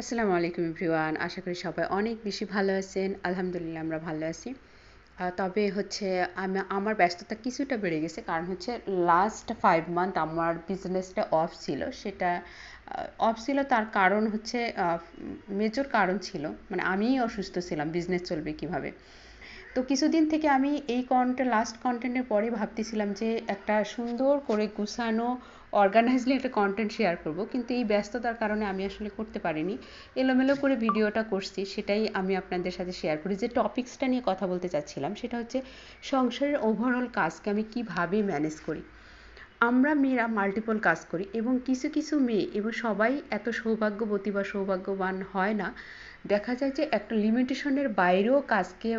আসসালামু আলাইকুম এভরিওয়ান, আশা করি সবাই অনেক বেশি ভালো আছেন। আলহামদুলিল্লাহ আমরা ভালো আছি। তবে হচ্ছে আমি, আমার ব্যস্ততা কিছুটা বেড়ে গেছে, কারণ হচ্ছে লাস্ট ফাইভ মান্থ আমার বিজনেসটা অফ ছিল। সেটা অফ ছিল তার কারণ হচ্ছে মেজর কারণ ছিল। মানে আমিই অসুস্থ ছিলাম বিজনেস চলবে কীভাবে? তো কিছুদিন থেকে আমি এই কন্টেন্ট লাস্ট কন্টেন্টের পরে ভাবতেছিলাম যে একটা সুন্দর করে গুছানো অর্গানাইজলি একটা কন্টেন্ট শেয়ার করব। কিন্তু এই ব্যস্ততার কারণে আমি আসলে করতে পারিনি। এলোমেলো করে ভিডিওটা করছি, সেটাই আমি আপনাদের সাথে শেয়ার করি। যে টপিক্সটা নিয়ে কথা বলতে চাচ্ছিলাম, সেটা হচ্ছে সংসারের ওভারঅল কাজকে আমি কীভাবে ম্যানেজ করি? আমরা মেয়েরা মাল্টিপল কাজ করি এবং কিছু কিছু মেয়ে, এবং সবাই এত সৌভাগ্যবতী বা সৌভাগ্যবান হয় না দেখা যায় যে একটা লিমিটেশনের বাইরেও কাজকে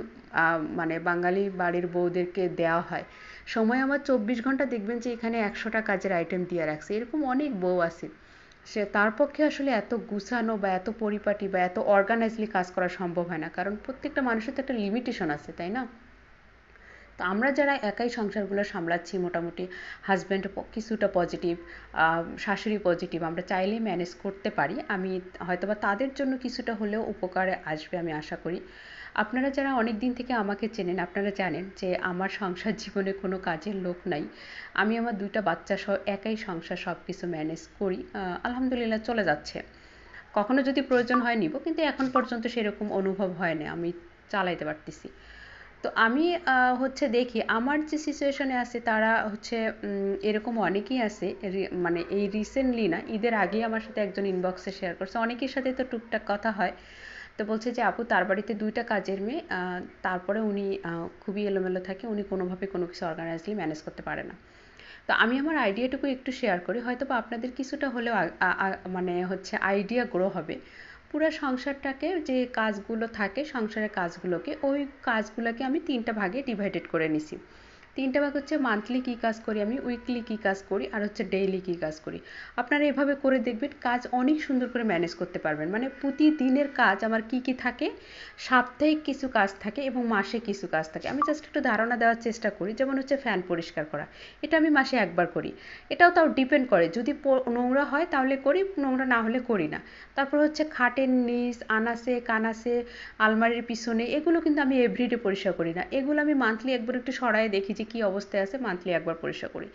মানে বাঙালি বাড়ির বউদেরকে দেওয়া হয়। সময় আমার চব্বিশ ঘণ্টা দেখবেন যে এখানে একশোটা কাজের আইটেম দিয়ে রাখছে। এরকম অনেক বউ আছে। সে তার পক্ষে আসলে এত গুছানো বা এত পরিপাটি বা এত অর্গানাইজলি কাজ করা সম্ভব হয় না। কারণ প্রত্যেকটা মানুষের তো একটা লিমিটেশন আছে, তাই না? তো আমরা যারা একাই সংসারগুলো সামলাচ্ছি মোটামুটি হাজব্যান্ড কিছুটা পজিটিভ শাশুড়ি পজিটিভ আমরা চাইলেই ম্যানেজ করতে পারি। আমি হয়তোবা তাদের জন্য কিছুটা হলেও উপকারে আসবে আমি আশা করি। আপনারা যারা অনেক দিন থেকে আমাকে চেনেন, আপনারা জানেন যে আমার সংসার জীবনে কোনো কাজের লোক নাই। আমি আমার দুইটা বাচ্চা সহ একাই সংসার সব কিছু ম্যানেজ করি আলহামদুলিল্লাহ চলে যাচ্ছে। কখনো যদি প্রয়োজন হয় নিব, কিন্তু এখন পর্যন্ত সেরকম অনুভব হয় না আমি চালাইতে পারতেছি। তো আমি হচ্ছে দেখি আমার যে সিচুয়েশনে আছে তারা হচ্ছে এরকম অনেকেই আছে মানে এই রিসেন্টলি না, ঈদের আগেই আমার সাথে একজন ইনবক্সে শেয়ার করছে। অনেকের সাথে তো টুকটাক কথা হয়। তো বলছে যে, আপু, তার বাড়িতে দুইটা কাজের মেয়ে তারপরে উনি খুবই এলোমেলো থাকে, উনি কোনোভাবে কোনো কিছু অর্গানাইজলি ম্যানেজ করতে পারে না। তো আমি আমার আইডিয়াটুকু একটু শেয়ার করি। হয়তো বা আপনাদের কিছুটা হলেও মানে হচ্ছে আইডিয়া গ্রো হবে। পুরো সংসারটাকে যে কাজগুলো থাকে, সংসারের কাজগুলোকে, ওই কাজগুলোকে আমি তিনটা ভাগে ডিভাইডেড করে নিছি। তিনটা ভাগ হচ্ছে মান্থলি কী কাজ করি আমি উইকলি কী কাজ করি, আর হচ্ছে ডেইলি কী কাজ করি। আপনারা এভাবে করে দেখবেন, কাজ অনেক সুন্দর করে ম্যানেজ করতে পারবেন। মানে প্রতিদিনের কাজ আমার কি কি থাকে, সাপ্তাহিক কিছু কাজ থাকে এবং মাসে কিছু কাজ থাকে। আমি জাস্ট একটু ধারণা দেওয়ার চেষ্টা করি, যেমন হচ্ছে ফ্যান পরিষ্কার করা। এটা আমি মাসে একবার করি। এটাও তাও ডিপেন্ড করে। যদি নোংরা হয় তাহলে করি, নোংরা না হলে করি না। তারপর হচ্ছে খাটের নিচ আনাসে কানাসে আলমারির পিছনে, এগুলো কিন্তু আমি এভরিডে পরিষ্কার করি না। এগুলো আমি মান্থলি একবার একটু সরাই দেখি যে কী অবস্থায় আছে মান্থলি একবার পরিষ্কার করি।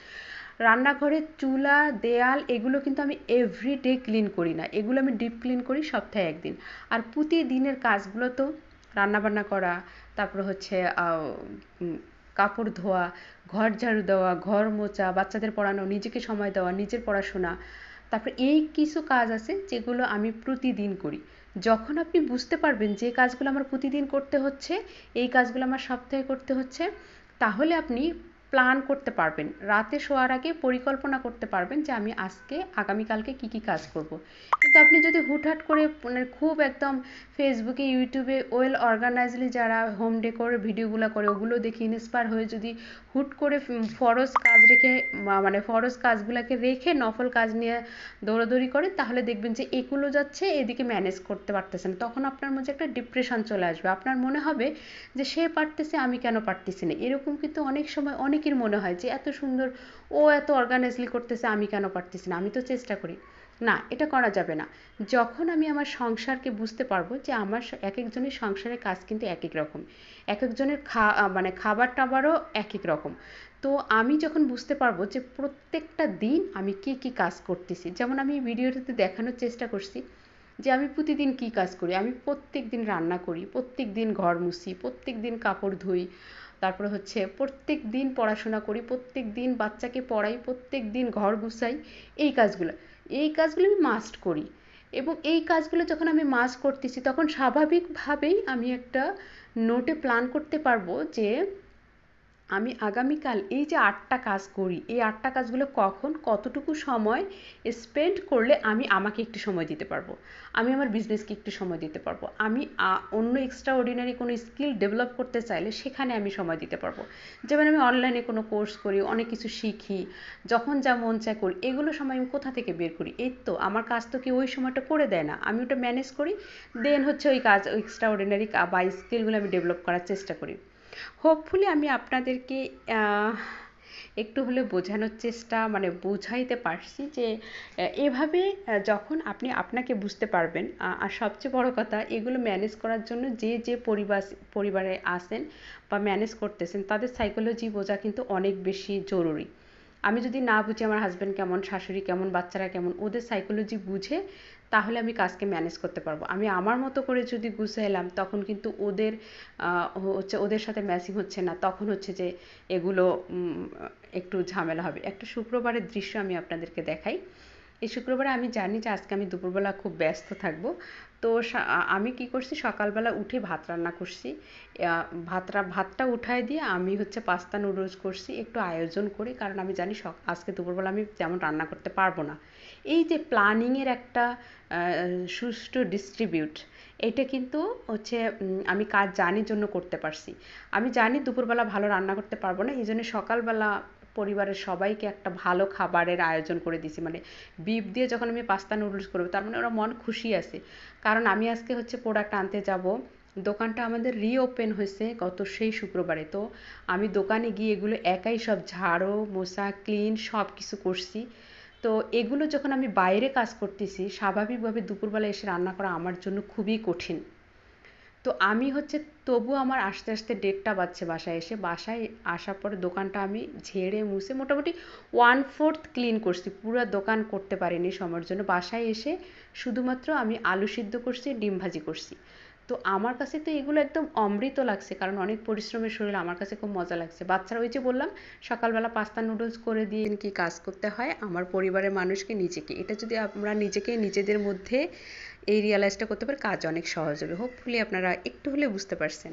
রান্নাঘরের চুলা, দেয়াল এগুলো কিন্তু আমি এভরিডে ক্লিন করি না। এগুলো আমি ডিপ ক্লিন করি সপ্তাহে একদিন। আর প্রতিদিনের কাজগুলো তো রান্নাবান্না করা, তারপর হচ্ছে কাপড় ধোয়া, ঘর ঝাড়ু দেওয়া, ঘর মোছা, বাচ্চাদের পড়ানো, নিজেকে সময় দেওয়া, নিজের পড়াশোনা, তারপর এই কিছু কাজ আছে যেগুলো আমি প্রতিদিন করি। যখন আপনি বুঝতে পারবেন যে কাজগুলো আমার প্রতিদিন করতে হচ্ছে, এই কাজগুলো আমার সপ্তাহে করতে হচ্ছে তাহলে আপনি প্ল্যান করতে পারবেন রাতে শোয়ার আগে পরিকল্পনা করতে পারবেন যে আমি আজকে, আগামীকালকে কি কি কাজ করব। কিন্তু আপনি যদি হুটহাট করে মানে খুব একদম ফেসবুকে ইউটিউবে ওয়েল অর্গানাইজলি যারা হোম ডেকোর ভিডিওগুলো করে, ওগুলো দেখে ইন্সপায়ার হয়ে যদি হুট করে ফরজ কাজ রেখে মানে ফরজ কাজগুলোকে রেখে নফল কাজ নিয়ে দৌড়াদৌড়ি করেন তাহলে দেখবেন যে এগুলো যাচ্ছে, এদিকে ম্যানেজ করতে পারতেছেন তখন আপনার মধ্যে একটা ডিপ্রেশন চলে আসবে। আপনার মনে হবে যে সে পারতেছে, আমি কেন পারতেছি না? এরকম কিন্তু অনেক সময় অনেকের মনে হয় যে এত সুন্দর, ও এত অর্গানাইজলি করতেছে, আমি কেন পারতেছি না? আমি তো চেষ্টা করি। না, এটা করা যাবে না। যখন আমি আমার সংসারকে বুঝতে পারব যে আমার এক একজনের সংসারের কাজ কিন্তু এক এক রকম। এক একজনের খা মানে খাবার টাবারও এক এক রকম। তো আমি যখন বুঝতে পারব যে প্রত্যেকটা দিন আমি কি কি কাজ করতেছি, যেমন আমি ভিডিওটাতে দেখানোর চেষ্টা করছি যে আমি প্রতিদিন কি কাজ করি, আমি প্রত্যেক দিন রান্না করি, প্রত্যেক দিন ঘর মুছি, প্রত্যেক দিন কাপড় ধুই, তারপরে হচ্ছে প্রত্যেক দিন পড়াশোনা করি, প্রত্যেক দিন বাচ্চাকে পড়াই, প্রত্যেক দিন ঘর গুছাই, এই কাজগুলো। এই কাজগুলো আমি মাস্ট করি। এবং এই কাজগুলো যখন আমি মাস্ট করতেছি, তখন স্বাভাবিকভাবেই আমি একটা নোটে প্ল্যান করতে পারব যে আমি আগামীকাল এই যে আটটা কাজ করি, এই আটটা কাজগুলো কখন, কতটুকু সময় স্পেন্ড করলে আমি আমাকে একটু সময় দিতে পারব? আমি আমার বিজনেসকে একটু সময় দিতে পারব? আমি অন্য এক্সট্রা অর্ডিনারি কোনো স্কিল ডেভেলপ করতে চাইলে সেখানে আমি সময় দিতে পারব। যেমন আমি অনলাইনে কোনো কোর্স করি, অনেক কিছু শিখি, যখন যা মন চায় করি, এগুলো সময় আমি কোথা থেকে বের করি? এই তো, আমার কাজ তো কি ওই সময়টা করে দেয় না। আমি ওটা ম্যানেজ করি দেন হচ্ছে ওই কাজ, ওই এক্সট্রা অর্ডিনারি বা স্কিলগুলো আমি ডেভেলপ করার চেষ্টা করি। হোপফুলি আমি আপনাদেরকে একটু হলে বোঝানোর চেষ্টা মানে বোঝাইতে পারছি যে এভাবে যখন আপনি আপনাকে বুঝতে পারবেন আর সবচেয়ে বড় কথা, এগুলো ম্যানেজ করার জন্য যে যে পরিবার, পরিবারে আসেন বা ম্যানেজ করতেছেন, তাদের সাইকোলজি বোঝা কিন্তু অনেক বেশি জরুরি। আমি যদি না বুঝি আমার হাজব্যান্ড কেমন, শাশুড়ি কেমন, বাচ্চারা কেমন, ওদের সাইকোলজি বুঝে তাহলে আমি কাজকে ম্যানেজ করতে পারব। আমি আমার মতো করে যদি গুছাইলাম, তখন কিন্তু ওদের হচ্ছে ওদের সাথে ম্যাচিং হচ্ছে না। তখন হচ্ছে যে এগুলো একটু ঝামেলা হবে। একটা শুক্রবারের দৃশ্য আমি আপনাদেরকে দেখাই। এই শুক্রবারে আমি জানি যে আজকে আমি দুপুরবেলা খুব ব্যস্ত থাকব। তো আমি কি করছি? সকালবেলা উঠে ভাত রান্না করছি। ভাতটা ভাতটা উঠায় দিয়ে আমি হচ্ছে পাস্তা নুডলস করছি, একটু আয়োজন করি। কারণ আমি জানি আজকে দুপুরবেলা আমি যেমন রান্না করতে পারব না। এই যে প্ল্যানিংয়ের একটা সুষ্ঠু ডিস্ট্রিবিউট এটা কিন্তু হচ্ছে আমি কাজ জানি জন্য করতে পারছি। আমি জানি দুপুরবেলা ভালো রান্না করতে পারব না, এই জন্য সকালবেলা পরিবারের সবাইকে একটা ভালো খাবারের আয়োজন করে দিছি মানে বিফ দিয়ে যখন আমি পাস্তা নুডলস করব, তার মানে ওরা মন খুশি আছে। কারণ আমি আজকে হচ্ছে প্রোডাক্ট আনতে যাব। দোকানটা আমাদের রিওপেন হয়েছে গত সেই শুক্রবারে। তো আমি দোকানে গিয়ে এগুলো একাই সব ঝাড়ো, মোছা ক্লিন সব কিছু করছি। তো এগুলো যখন আমি বাইরে কাজ করতেছি, স্বাভাবিকভাবে দুপুরবেলা এসে রান্না করা আমার জন্য খুবই কঠিন। তো আমি হচ্ছে তবু আমার আস্তে আস্তে ডেটটা বাজছে বাসায় এসে। বাসায় আসার পরে দোকানটা আমি ঝেড়ে মুছে মোটামুটি ওয়ান ফোর্থ ক্লিন করছি। পুরো দোকান করতে পারিনি সময়ের জন্য। বাসায় এসে শুধুমাত্র আমি আলু সিদ্ধ করছি, ডিম ভাজি করছি। তো আমার কাছে তো এগুলো একদম অমৃত লাগছে, কারণ অনেক পরিশ্রমের শরীর আমার কাছে খুব মজা লাগছে। বাচ্চারা ওই যে বললাম, সকালবেলা পাস্তা নুডলস করে দিয়ে কি কাজ করতে হয়, আমার পরিবারের মানুষকে নিজেকে, এটা যদি আমরা নিজেকে নিজেদের মধ্যে এই রিয়ালাইজটা করতে পারি, কাজ অনেক সহজ হবে। হোপফুলি আপনারা একটু হলে বুঝতে পারছেন।